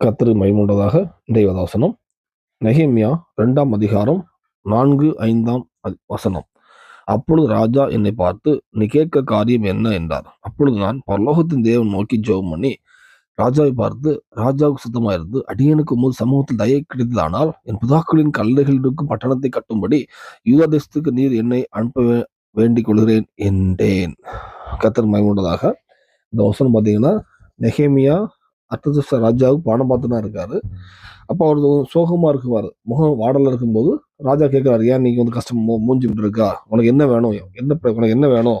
கர்த்தரு மைமுண்டதாக இன்றைய வசனம். நெகேமியா ரெண்டாம் அதிகாரம் நான்கு ஐந்தாம் வசனம். அப்பொழுது ராஜா என்னை பார்த்து நீ கேட்க காரியம் என்ன? என்றார். அப்பொழுது நான் பரலோகத்தின் தேவன் நோக்கி ஜெபம் பண்ணி ராஜாவை பார்த்து ராஜாவுக்கு சுத்தமாக இருந்து அடியனுக்கு முன் சமூகத்தில் தயை கிடைத்ததானால் என் புதாக்களின் கல்லைகள் இருக்கும் பட்டணத்தை கட்டும்படி யூதா தேசத்துக்கு நீர் என்னை அனுப்ப வேண்டிக் கொள்கிறேன் என்றேன். கத்தர் மைமுண்டதாக இந்த வசனம் பார்த்தீங்கன்னா நெகேமியா அர்த்ததஸ்த ராஜாவுக்கு பானம் பார்த்துனா இருக்காரு. அப்போ அவர் சோகமாக இருக்குவார். முகம் வாடலில் இருக்கும்போது ராஜா கேட்குறாரு ஏன் நீங்கள் வந்து கஷ்டம் மூ- மூஞ்சி விட்டுருக்கா உனக்கு என்ன வேணும்? என்ன உனக்கு என்ன வேணும்?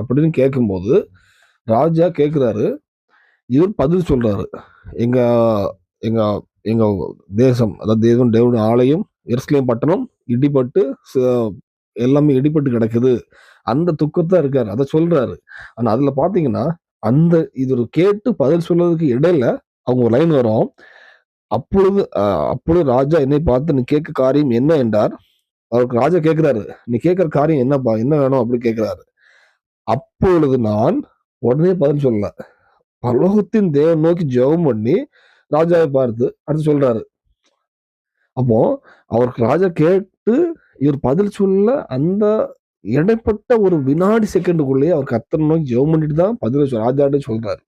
அப்படின்னு கேட்கும்போது ராஜா கேட்குறாரு இவர் பதில் சொல்கிறாரு எங்கள் எங்கள் எங்கள் தேசம் அதாவது தேவன் தேவனுடைய ஆலயம் எருசலேம் பட்டணம் இடிபட்டு ச- எல்லாமே இடிபட்டு கிடக்குது. அந்த துக்கத்தான் இருக்காரு. அதை சொல்றாரு. ஆனா அதுல பாத்தீங்கன்னா அந்த இது ஒரு கேட்டு பதில் சொல்றதுக்கு இடையில அவங்க ஒரு லைன் வரும். அப்பொழுது அஹ், அப்பொழுது ராஜா என்னை பார்த்து நீ கேட்க காரியம் என்ன? என்றார். அவருக்கு ராஜா கேட்கிறாரு நீ கேட்கிற காரியம் என்னப்பா? என்ன வேணும்? அப்படி கேட்கிறாரு. அப்பொழுது நான் உடனே பதில் சொல்லல. பரலோகத்தின் தேவன் நோக்கி ஜெபம் பண்ணி ராஜாவை பார்த்து அடுத்து சொல்றாரு. அப்போ அவருக்கு ராஜா கேட்டு இவர் பதில் சொல்ல அந்த இடைப்பட்ட ஒரு வினாடி செகண்டுக்குள்ளேயே அவர் கத்தர் நோக்கி ஜெபம் பண்ணிட்டு தான் பதில் சொல் சொல்றாரு.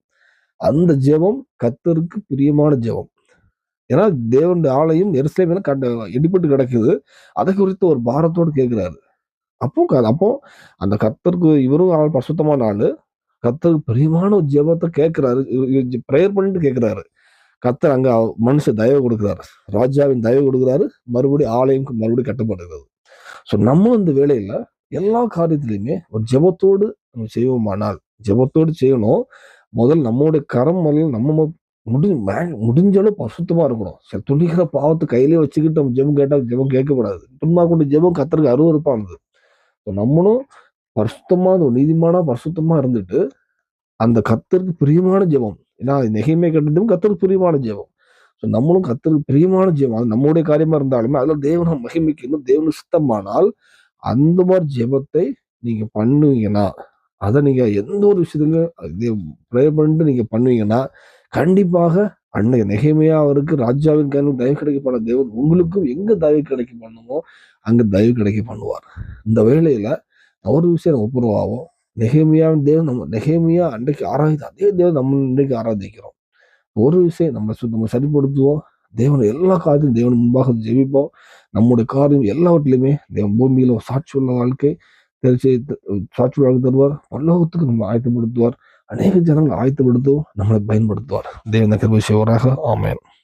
அந்த ஜெபம் கத்தருக்கு பிரியமான ஜெபம். ஏன்னா தேவனுடைய ஆலயம் எருசலேமில் கண்ட இடிபட்டு கிடக்குது. அதை குறித்து ஒரு பாரத்தோடு கேட்குறாரு. அப்போ அப்போ அந்த கத்தருக்கு இவரும் ஆள் பசுத்தமான ஆள். கத்தருக்கு பிரியமான ஒரு ஜெபத்தை கேட்குறாரு. ப்ரேயர் பண்ணிட்டு கேட்குறாரு. கத்தர் அங்கே மனுஷன் தயவு கொடுக்குறாரு. ராஜாவின் தயவு கொடுக்குறாரு. மறுபடியும் ஆலயம் மறுபடியும் கட்டப்படுகிறது. ஸோ நம்ம இந்த வேலையில் எல்லா காரியத்திலையுமே ஒரு ஜெபத்தோடு நம்ம செய்வோமானால் ஜெபத்தோடு செய்யணும். முதல் நம்மளுடைய கரம் முதல்ல நம்ம முடிஞ்சு முடி மே- முடிஞ்ச அளவு இருக்கணும். துணிகிற பாவத்தை கையிலே வச்சுக்கிட்டு நம்ம ஜெபம் கேட்டால் ஜெபம் கேட்கக்கூடாது. துன்பா கொண்டு ஜெபம் கத்தருக்கு அருவருப்பானது ஸோ நம்மளும் பரிசுத்தமாக அந்த நீதிமானா பரிசுத்தமா இருந்துட்டு அந்த கத்தருக்கு பிரியமான ஜெபம். ஏன்னா நெகைமை கட்டதும் கத்தருக்கு பிரியமான ஜெபம். ஸோ நம்மளும் கத்தருக்கு பிரியமான ஜெபம். அது நம்மளுடைய காரியமாக இருந்தாலுமே அதில் தேவனை மகிமைக்கணும் தேவனு சுத்தமானால் அந்த மாதிரி ஜெபத்தை நீங்கள் பண்ணுவீங்கன்னா அதை நீங்கள் எந்த ஒரு விஷயத்துலயும் ப்ரே பண்ணிட்டு நீங்கள் பண்ணுவீங்கன்னா கண்டிப்பாக அன்னைக்கு நெகைமையாக அவருக்கு ராஜாவின் கையிலும் தயவு கிடைக்க பண்ண தேவன் உங்களுக்கும் எங்கே தயவு கிடைக்க பண்ணுமோ அங்கே தயவு கிடைக்க பண்ணுவார். இந்த வேலையில் ஒரு விஷயம் ஒப்புரவாகும் நெகேமியாவின் தேவன் நம்ம நெகேமியா அன்றைக்கு ஆராய்ந்து அதே தேவன் நம்ம இன்றைக்கு ஆராதிக்கிறோம். ஒரு விஷயம் நம்ம நம்ம சரிப்படுத்துவோம். தேவனை எல்லா காரியத்திலும் தேவன் முன்பாக ஜெபிப்போம். நம்முடைய காரியம் எல்லாவற்றிலுமே தேவன் பூமியில ஒரு சாட்சி உள்ள வாழ்க்கை தெரிச்சு சாட்சி வாழ்க்கை தருவார். பல்லோகத்துக்கு நம்ம ஆயத்தப்படுத்துவார். அநேக ஜனங்கள் ஆயத்தப்படுத்துவோம். நம்மளை பயன்படுத்துவார். தேவன் கருவி செய்வராக. ஆமேன்.